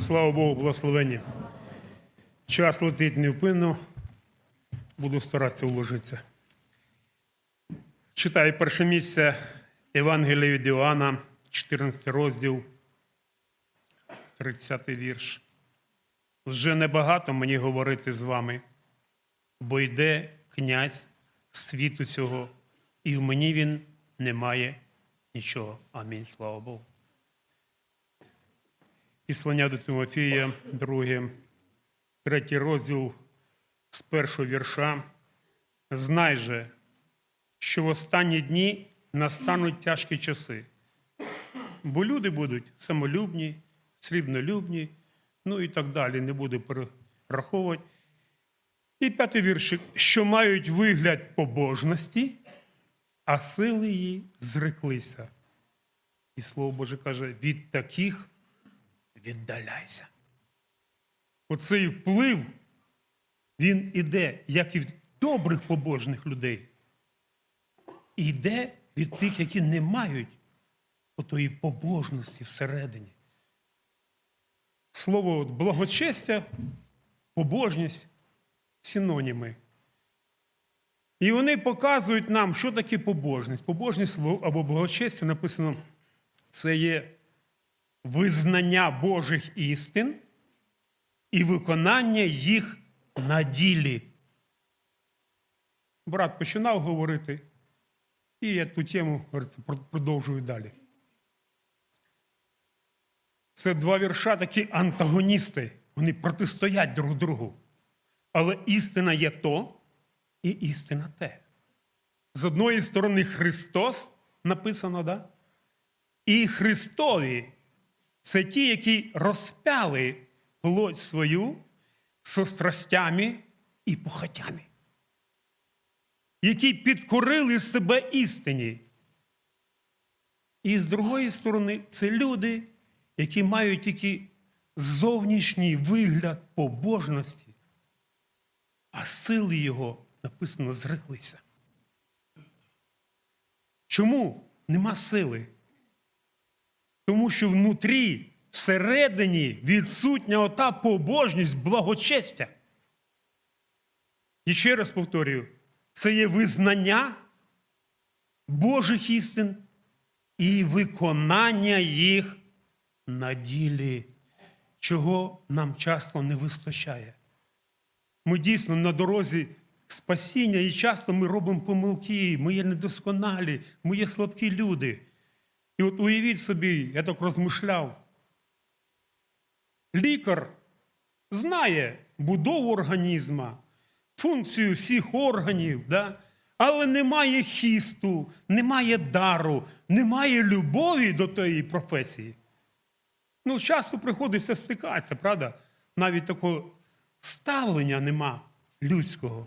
Слава Богу, благословення. Час летить невпинно. Буду старатися вложитися. Читаю перше місце Євангелія від Іоанна, 14 розділ, 30 вірш. Вже небагато мені говорити з вами, бо йде князь світу цього, і в мені він не має нічого. Амінь. Слава Богу. Післання до Тимофія, друге, третій розділ з першого вірша. Знай же, що в останні дні настануть тяжкі часи, бо люди будуть самолюбні, срібнолюбні, ну і так далі, не буду перераховувати. І п'ятий віршик, що мають вигляд побожності, а сили її зреклися. І слово Боже каже, від таких віддаляйся. Оцей вплив, він іде, як і від добрих побожних людей. І йде від тих, які не мають отої побожності всередині. Слово благочестя, побожність синоніми. І вони показують нам, що таке побожність. Побожність або благочестя написано, це є визнання Божих істин і виконання їх на ділі. Брат починав говорити, і я ту тему продовжую далі. Це два вірша такі антагоністи. Вони протистоять друг другу. Але істина є то, і істина те. З одної сторони Христос написано, да? і Христові це ті, які розпяли плоть свою со страстями і похотями, які підкорили себе істині. І з другої сторони, це люди, які мають тільки зовнішній вигляд побожності, а сили його написано зреклися. Чому нема сили? Тому що внутрі, всередині відсутня ота побожність, благочестя. І ще раз повторюю, це є визнання Божих істин і виконання їх на ділі, чого нам часто не вистачає. Ми дійсно на дорозі спасіння, і часто ми робимо помилки, ми є недосконалі, ми є слабкі люди. І от уявіть собі, я так розмишляв. Лікар знає будову організма, функцію всіх органів, да? але немає хісту, немає дару, немає любові до тієї професії. Ну, часто приходиться стикатися, правда? Навіть такого ставлення нема людського.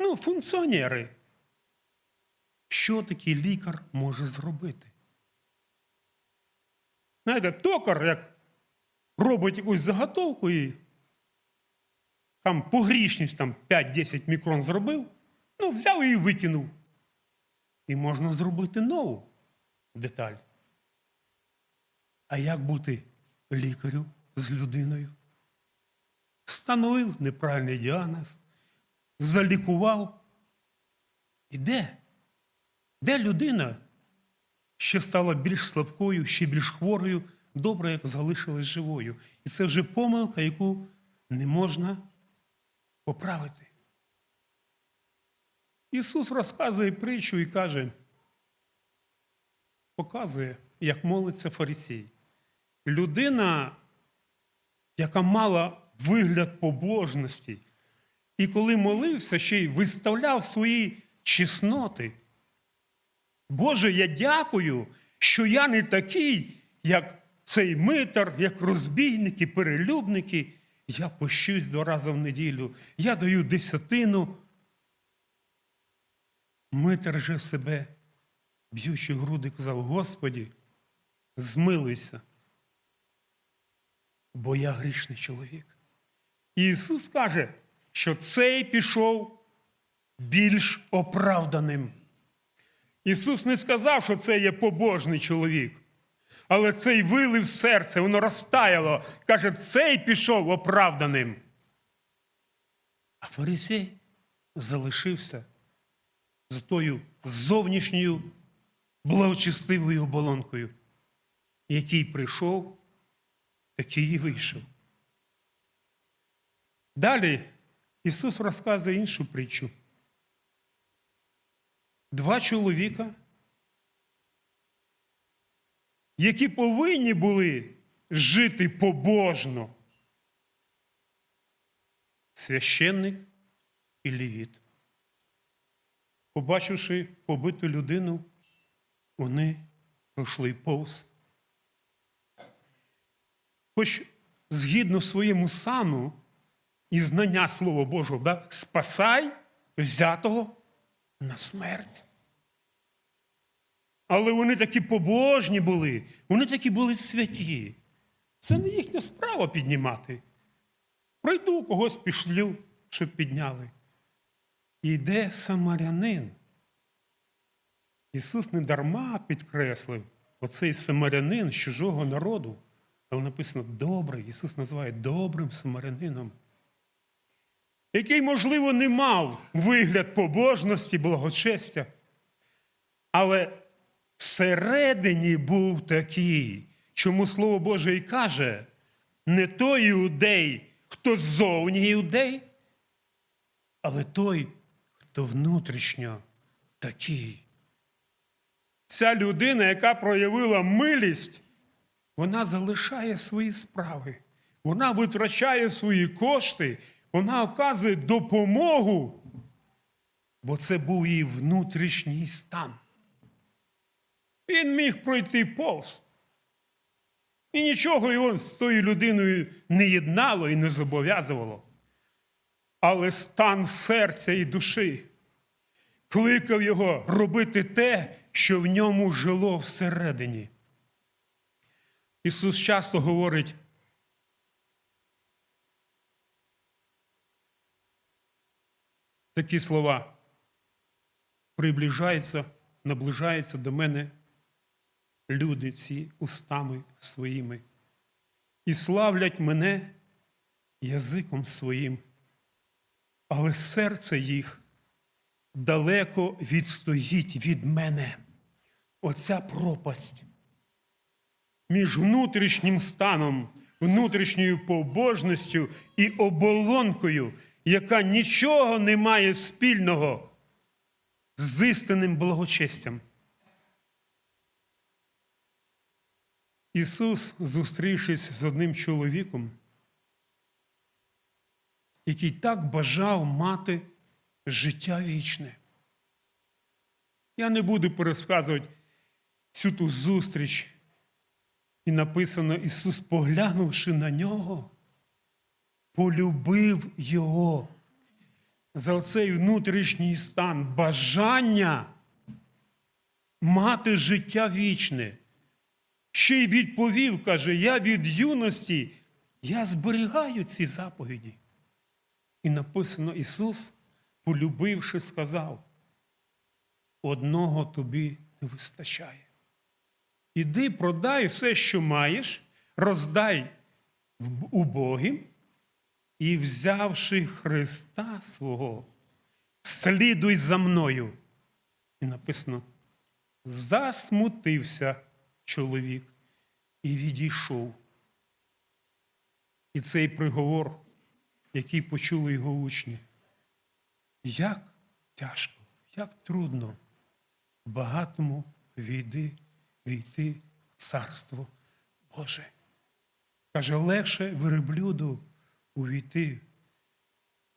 Ну, функціонери. Що такий лікар може зробити? Знаєте, токар, як робить якусь заготовку і там погрішність там 5-10 мікрон зробив, ну, взяв і викинув. І можна зробити нову деталь. А як бути лікарю з людиною? Встановив неправильний діагноз, залікував. І де? Де людина? ще стала більш слабкою, ще більш хворою, добре, як залишилась живою. І це вже помилка, яку не можна поправити. Ісус розказує притчу і каже, показує, як молиться фарисій. Людина, яка мала вигляд побожності, і коли молився, ще й виставляв свої чесноти. Боже, я дякую, що я не такий, як цей митар, як розбійники, перелюбники. Я пощусь два рази в неділю, я даю десятину. Митар же себе, б'ючи груди, казав, Господі, змилуйся, бо я грішний чоловік. І Ісус каже, що цей пішов більш оправданим. Ісус не сказав, що це є побожний чоловік, Але цей вилив серце, воно розтаяло. Каже, цей пішов оправданим. А фарисей залишився за тою зовнішньою благочестивою оболонкою, який прийшов, такий і вийшов. Далі Ісус розказує іншу притчу. Два чоловіка, які повинні були жити побожно. Священник і левіт. Побачивши побиту людину, вони пройшли повз. Хоч згідно своєму сану і знання Слова Божого, да, спасай взятого на смерть. Але вони такі побожні були, вони такі були святі. Це не їхня справа піднімати. Пройду когось пішлю, щоб підняли. І йде самарянин. Ісус не дарма підкреслив оцей самарянин з чужого народу. Там написано добрий. Ісус називає добрим самарянином, який, можливо, не мав вигляд побожності, благочестя, але всередині був такий, чому Слово Боже і каже, не той іудей, хто ззовні іудей, але той, хто внутрішньо такий. Ця людина, яка проявила милість, вона залишає свої справи, вона витрачає свої кошти, вона оказує допомогу, бо це був її внутрішній стан. Він міг пройти повз. І нічого його з тою людиною не єднало і не зобов'язувало. Але стан серця і душі кликав його робити те, що в ньому жило всередині. Ісус часто говорить, такі слова. Приближається, наближається до мене люди ці устами своїми і славлять мене язиком своїм, але серце їх далеко відстоїть від мене. Оця пропасть між внутрішнім станом, внутрішньою побожністю і оболонкою, яка нічого не має спільного з істинним благочестям. Ісус, зустрівшись з одним чоловіком, який так бажав мати життя вічне. Я не буду пересказувати всю ту зустріч. І написано, Ісус, поглянувши на нього, полюбив Його за цей внутрішній стан бажання мати життя вічне. Ще й відповів, каже, я від юності, я зберігаю ці заповіді. І написано Ісус, полюбивши, сказав, одного тобі не вистачає. Іди, продай все, що маєш, роздай убогим, і, взявши Христа свого, слідуй за мною. І написано, засмутився чоловік і відійшов. І цей приговор, який почули його учні, як тяжко, як трудно багатому війди, війти в царство Боже. Каже, легше верблюду увійти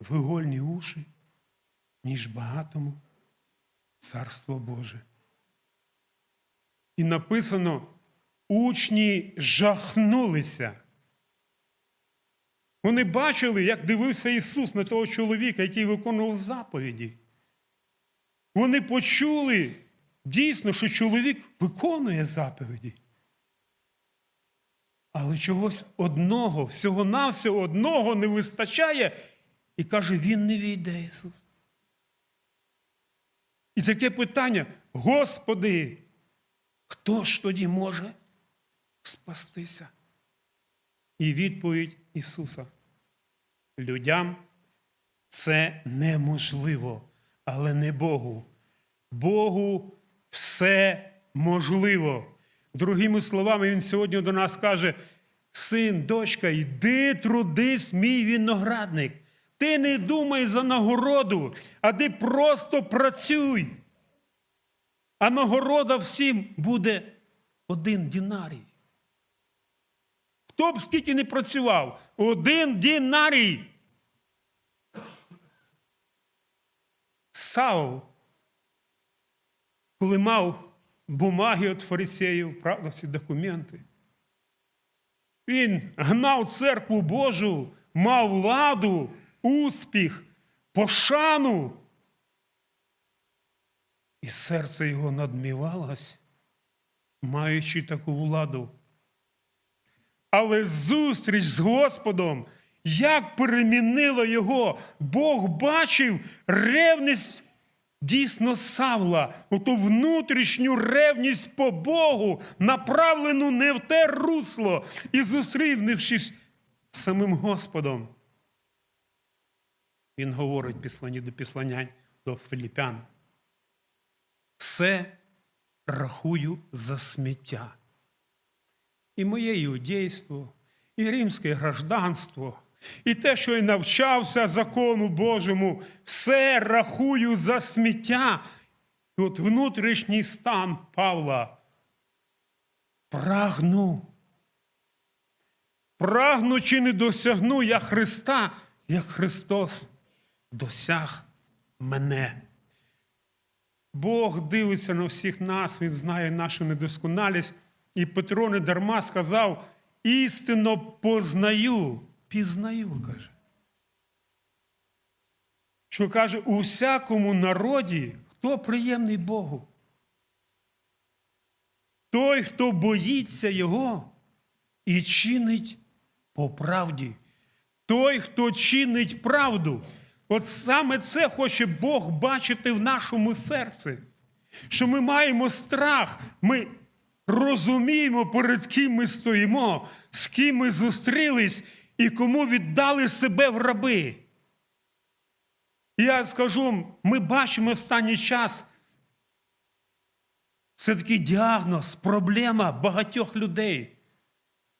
в игольні уші, ніж багатому царство Боже. І написано, учні жахнулися. Вони бачили, як дивився Ісус на того чоловіка, який виконував заповіді. Вони почули дійсно, що чоловік виконує заповіді. Але чогось одного, всього-навсього одного не вистачає, і каже, він не війде Ісус. І таке питання: Господи, хто ж тоді може спастися. І відповідь Ісуса. Людям це неможливо, але не Богу. Богу все можливо. Другими словами, Він сьогодні до нас каже: син, дочка, йди трудись, мій виноградник. Ти не думай за нагороду, а ти просто працюй. А нагорода всім буде один дінарій. Хто б скільки не працював? Один дінарій. Саул, коли мав бумаги від фарисеїв, правда, ці документи, він гнав церкву Божу, мав владу, успіх, пошану. І серце його надмівалось, маючи таку владу. Але зустріч з Господом, як перемінило його, Бог бачив ревність дійсно Савла, оту внутрішню ревність по Богу, направлену не в те русло, і зустрівнившись самим Господом. Він говорить в післанні до післання до Филіпян. Все рахую за сміття. І моє іудейство, і римське гражданство, і те, що я навчався закону Божому, все рахую за сміття. І от внутрішній стан Павла. Прагну. Прагну чи не досягну я Христа, як Христос досяг мене. Бог дивиться на всіх нас, Він знає нашу недосконалість. І Петро не дарма сказав: істинно познаю, пізнаю, каже. Що каже, у всякому народі, хто приємний Богу? Той, хто боїться Його і чинить по правді. Той, хто чинить правду. От саме це хоче Бог бачити в нашому серці. Що ми маємо страх, ми розуміємо, перед ким ми стоїмо, з ким ми зустрілись і кому віддали себе в раби. Я скажу, ми бачимо останній час. Це такий діагноз, проблема багатьох людей.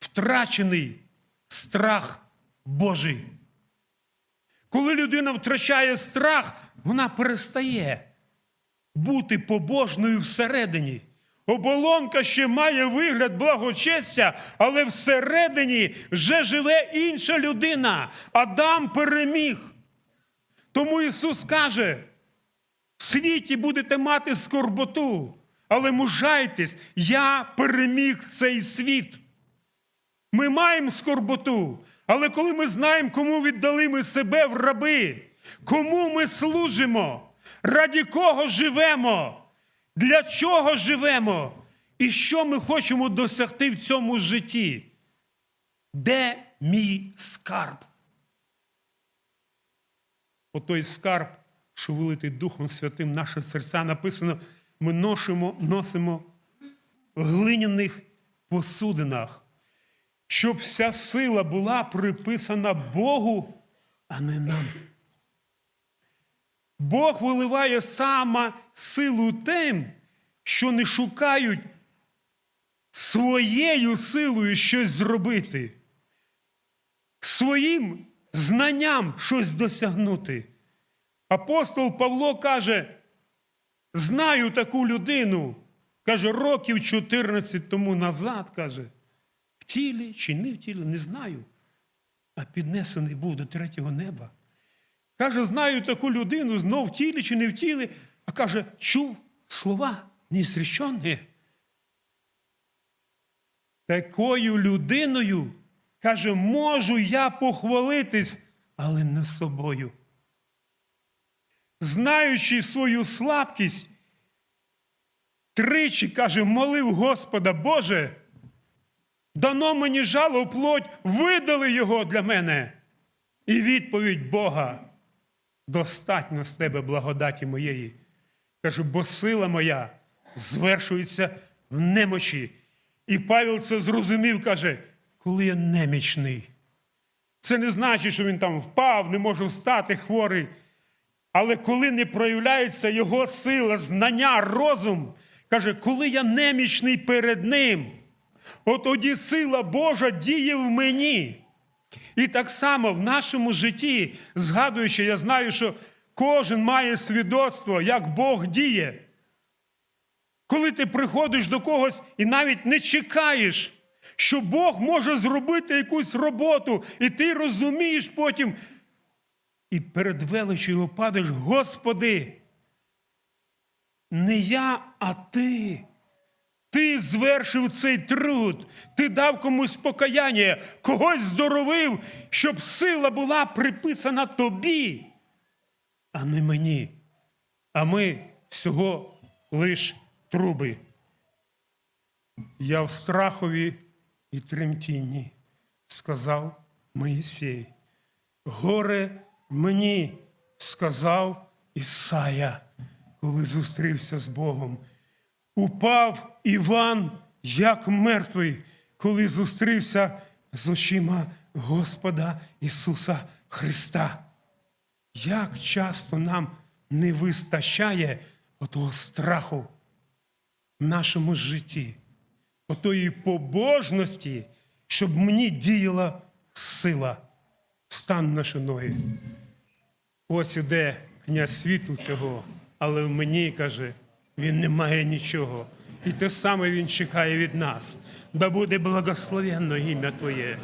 Втрачений страх Божий. Коли людина втрачає страх, вона перестає бути побожною всередині. Оболонка ще має вигляд благочестя, але всередині вже живе інша людина. Адам переміг. Тому Ісус каже: в світі будете мати скорботу, але мужайтесь, я переміг цей світ. Ми маємо скорботу, але коли ми знаємо, кому віддали ми себе в раби, кому ми служимо, раді кого живемо, для чого живемо і що ми хочемо досягти в цьому житті? Де мій скарб? Отой скарб, що вилитий Духом Святим, наше серця написано, ми носимо, носимо в глиняних посудинах, щоб вся сила була приписана Богу, а не нам. Бог виливає саме силу тим, що не шукають своєю силою щось зробити, своїм знанням щось досягнути. Апостол Павло каже: знаю таку людину, каже, років 14 тому назад, каже, тілі чи не в тілі, не знаю, а піднесений був до третього неба. Каже, знаю таку людину, знов в тілі чи не в тілі, а каже, чув слова незречені. Такою людиною, каже, можу я похвалитись, але не собою. Знаючи свою слабкість, тричі, каже, молив Господа Боже, дано мені жало в плоть, видали його для мене. І відповідь Бога достатньо з тебе благодаті моєї. Каже, бо сила моя звершується в немочі. І Павел це зрозумів, каже, коли я немічний. Це не значить, що він там впав, не може встати хворий. Але коли не проявляється його сила, знання, розум, каже, коли я немічний перед ним, от тоді сила Божа діє в мені. І так само в нашому житті, згадуючи, я знаю, що кожен має свідоцтво, як Бог діє. Коли ти приходиш до когось і навіть не чекаєш, що Бог може зробити якусь роботу, і ти розумієш потім, і перед величю його падаєш, Господи, не я, а ти. Ти звершив цей труд, ти дав комусь покаяння, когось здоровив, щоб сила була приписана тобі, а не мені. А ми всього лиш труби. Я в страхові і тремтінні, сказав Моїсей. Горе мені, сказав Ісая, коли зустрівся з Богом. Упав Іван як мертвий, коли зустрівся з очима Господа Ісуса Христа. Як часто нам не вистачає отого страху в нашому житті, отої побожності, щоб мені діяла сила. Стан наші ноги. Ось іде князь світу цього, але в мені, каже, він не має нічого. І те саме він чекає від нас. Да буде благословенно ім'я Твоє.